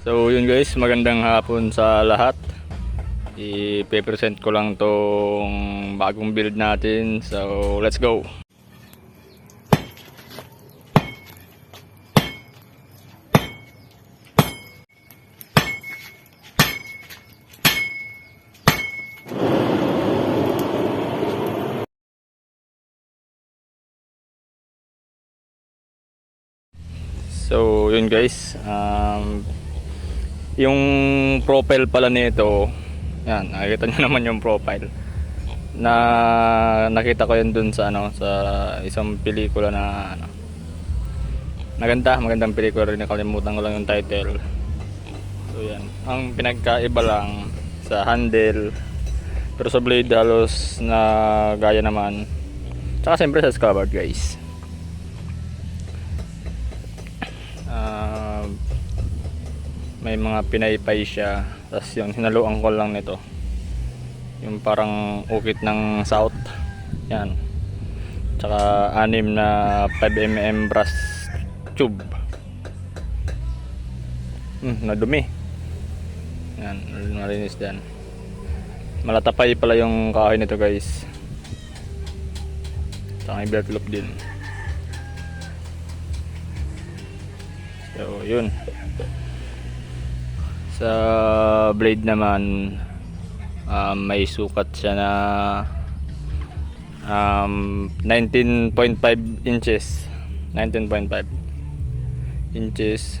So yun guys, magandang hapon sa lahat. I-present ko lang tong bagong build natin. So let's go. So yun guys, um, yung profile pala nito, yan, nakikita nyo naman yung profile. Na nakita ko yun dun sa ano, sa isang pelikula na ano. Maganda, magandang pelikula rin nakalimutan ko lang yung title. So yan, ang pinagkaiba lang sa handle pero sa blade halos na gaya naman. Tsaka siyempre sa scabbard guys. Ah, may mga pinaypay siya. Tapos yung hinaluan ko lang nito. Yung parang ukit ng south. Yan. Tsaka anim na 5mm brass tube. Hmm, nadumi. Yan nalinis dyan. Malatapay pala yung kahoy nito guys. Tsaka may belt loop din. So, yun. Sa blade naman, um, may sukat siya na um, 19.5 inches. 19.5 inches.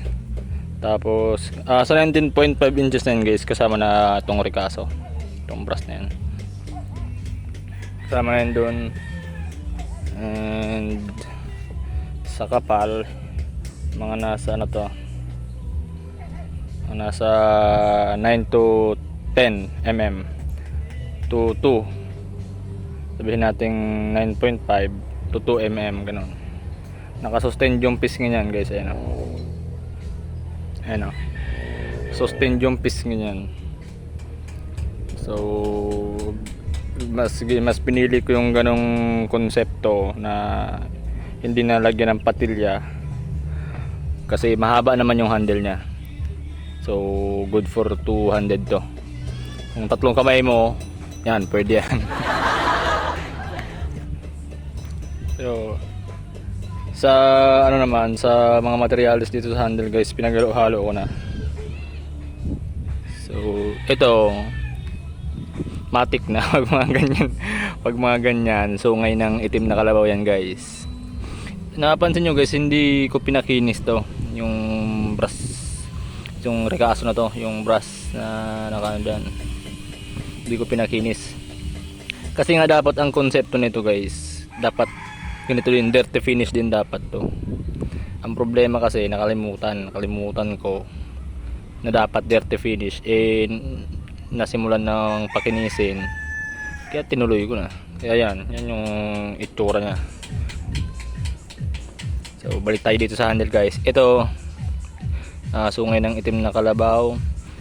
Tapos, ah, sa 19.5 inches na yun guys, kasama na itong Ricasso. Itong brass na yun. Kasama na yun dun. And, sa kapal, mga nasa ano to nasa 9 to 10 mm to 2 sabihin natin 9.5 to 2 mm ganun. Nakasustain yung piece ganyan guys ayan o ayan o sustain yung piece ganyan so mas mas pinili ko yung ganong konsepto na hindi nalagyan ng patilya kasi mahaba naman yung handle niya so good for 200 to. Kung tatlong kamay mo yan pwede yan. So sa ano naman sa mga materials dito sa handle guys pinaghalo-halo ko na. So ito matik na pag mga ganyan pag mga ganyan. Sungay ng itim na kalabaw yan guys. Napansin nyo guys hindi ko pinakinis to yung brass yung rekaso na to yung brass na nakandyan hindi ko pinakinis kasi nga dapat ang konsepto nito guys dapat ganito din dirty finish din dapat to. Ang problema kasi nakalimutan nakalimutan ko na dapat dirty finish. Eh nasimulan ng pakinisin kaya tinuloy ko na. Kaya yan yan yung itsura nya So balik tayo dito sa handle guys. Ito ah, sungay ng itim na kalabaw.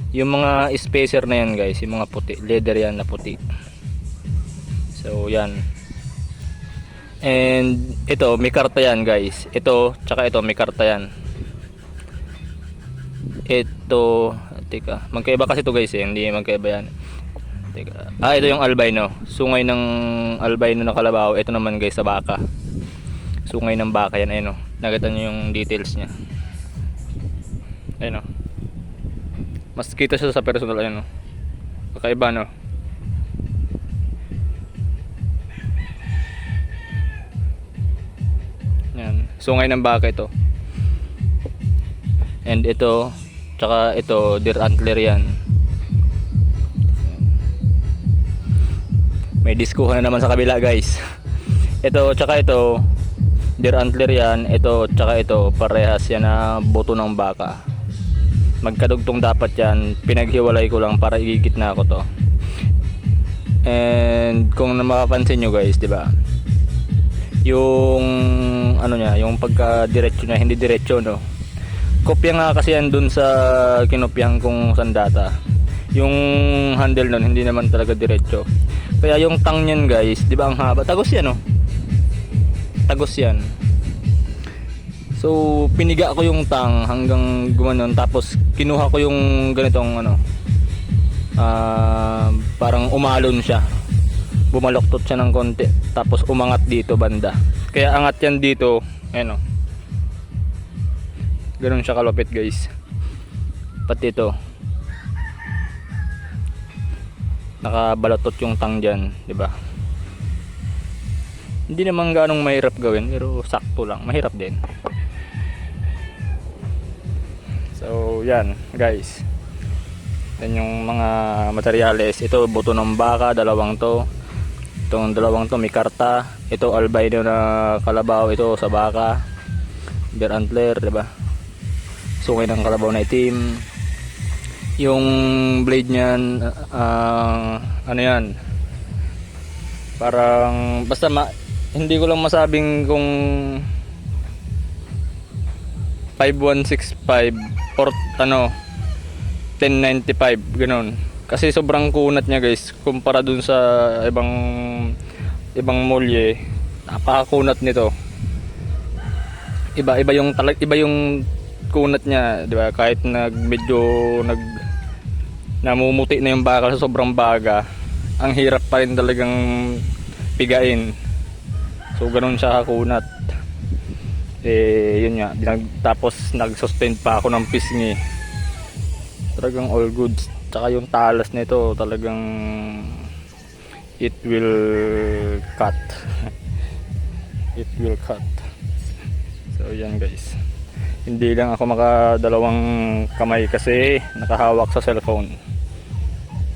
Yung mga spacer na yan guys, yung mga puti, leather yan na puti. So yan. And ito may karta yan guys. Ito tsaka ito may karta yan. Ito teka, magkaiba kasi ito guys eh, hindi magkaiba yan. Teka. Ah, ito yung albino. Sungay ng albino na kalabaw. Ito naman guys sa baka sungay ng baka yan ayun o nakita nyo yung details nya ayun o mas kita siya sa personal ayun o kakaiba no? Yan sungay ng baka ito. And ito tsaka ito deer antler yan. May diskuhan na naman sa kabila guys. Ito tsaka ito deer antler yan. Ito tsaka ito parehas yan na buto ng baka magkadugtong dapat yan. Pinaghiwalay ko lang para igigit na ako to. And kung na makapansin nyo guys di ba? Yung ano niya yung pagka diretso na hindi diretso no? Kopya nga kasi yan dun sa kinopyahan kong sandata. Yung handle nun hindi naman talaga diretso. Kaya yung tang niyan guys di ba ang haba? Tagos yan oh tagos yan So, piniga ko yung tang hanggang gumanon. Tapos, kinuha ko yung ganitong ano. ah, parang umalon siya. Bumaloktot siya ng konti. Tapos, umangat dito banda. Kaya angat yan dito. Ayan o. Ganun siya kalupit guys. Pati ito. Nakabalatot yung tang dyan. 'di ba? Hindi naman ganong mahirap gawin. Pero sakto lang. Mahirap din. Yan, guys. Yan yung mga materyales. Ito, buto ng baka, dalawang to. Itong dalawang to, may karta. Ito, albino na kalabaw. Ito, sa baka. Bear antler, di ba? Sungay ng kalabaw na itim. Yung blade niyan, ah, ano yan? Parang, basta ma, hindi ko lang masabing kung 5165 or ano 1095 ganun. Kasi sobrang kunat niya guys kumpara dun sa ibang ibang molye napakakunat nito. Iba iba yung talag iba yung kunat niya di ba? Kahit nag medyo nag namumuti na yung bakal sa sobrang baga ang hirap pa rin talagang pigain. So ganun siya kakunat eh yun nga binag, tapos nag-suspend pa ako ng pisngi talagang all goods tsaka yung talas nito talagang it will cut. It will cut. So yan guys. Hindi lang ako makadalawang kamay kasi nakahawak sa cellphone.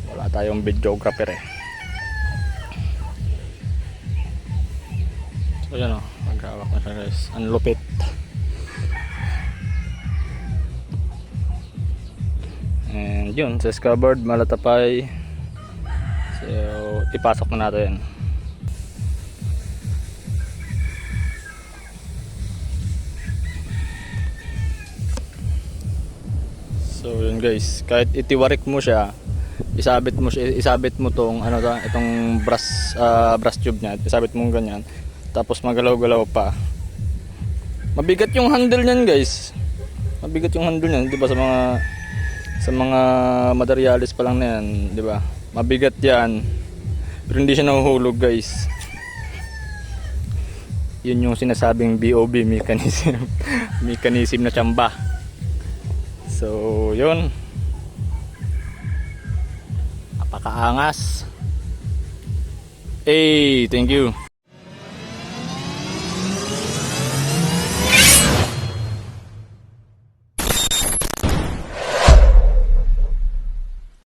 Wala tayong videographer eh. So yan o maghawak na siya guys. Ang lupit. And yun sa scabbard malatapay. So ipasok na natin. So yun guys, kahit itiwarik mo siya, isabit mo isabit mo tong ano to, itong brass ah, brass tube niya, isabit mo ganyan. Tapos magalaw-galaw pa. Mabigat yung handle niyan, guys. Mabigat yung handle niyan, 'di ba sa mga sa mga materialis pa lang na yan, 'di ba? Mabigat 'yan. Pero hindi siya nahuhulog, guys. Yun yung sinasabing BOB mechanism. mechanism na tsamba. So, yun. Napakaangas. Hey, thank you.